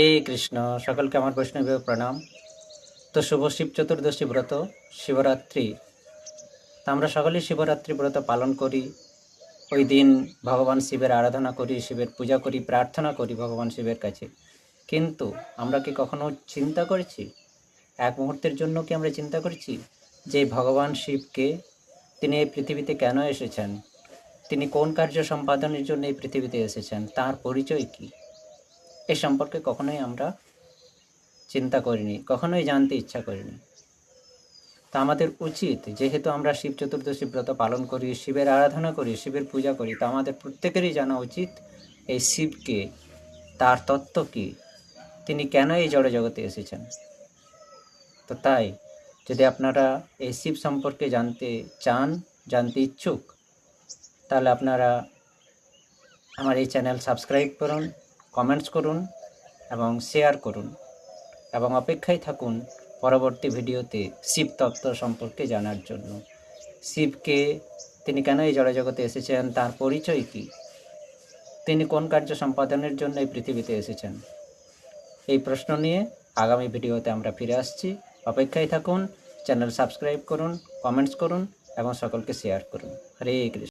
হে কৃষ্ণ, সকলকে আমার বৈষ্ণবীয় প্রণাম। তো শুভ শিব চতুর্দশী ব্রত, শিবরাত্রি। তা আমরা সকলেই শিবরাত্রি ব্রত পালন করি। ওই দিন ভগবান শিবের আরাধনা করি, শিবের পূজা করি, প্রার্থনা করি ভগবান শিবের কাছে। কিন্তু আমরা কি কখনো চিন্তা করেছি? এক মুহূর্তের জন্য কি আমরা চিন্তা করেছি? যে ভগবান শিবকে তিনি এই পৃথিবীতে কেন এসেছেন? তিনি কোন কার্য সম্পাদনের জন্য এই পৃথিবীতে এসেছেন? তার পরিচয় কী? এ সম্পর্কে কখনোই আমরা চিন্তা করিনি, কখনোই জানতে ইচ্ছা করিনি। তা আমাদের উচিত, যেহেতু আমরা শিব চতুর্দশী ব্রত পালন করি, শিবের আরাধনা করি, শিবের পূজা করি, তা আমাদের প্রত্যেকেরই জানা উচিত এই শিবকে, তার তত্ত্ব কী তিনি কেন এই জড় জগতে এসেছেন। তো তাই, যদি আপনারা এই শিব সম্পর্কে জানতে চান, জানতে ইচ্ছুক, তাহলে আপনারা আমার এই চ্যানেল সাবস্ক্রাইব করুন কমেন্টস করুন এবং শেয়ার করুন এবং অপেক্ষায় থাকুন পরবর্তী ভিডিওতে শিব তত্ত্ব সম্পর্কে জানার জন্য। শিবকে তিনি কেন এই জড়জগতে এসেছেন, তার পরিচয় কী? তিনি কোন কার্য সম্পাদনের জন্য এই পৃথিবীতে এসেছেন? এই প্রশ্ন নিয়ে আগামী ভিডিওতে আমরা ফিরে আসছি। অপেক্ষায় থাকুন, চ্যানেল সাবস্ক্রাইব করুন কমেন্টস করুন এবং সকলকে শেয়ার করুন। হরে কৃষ্ণ।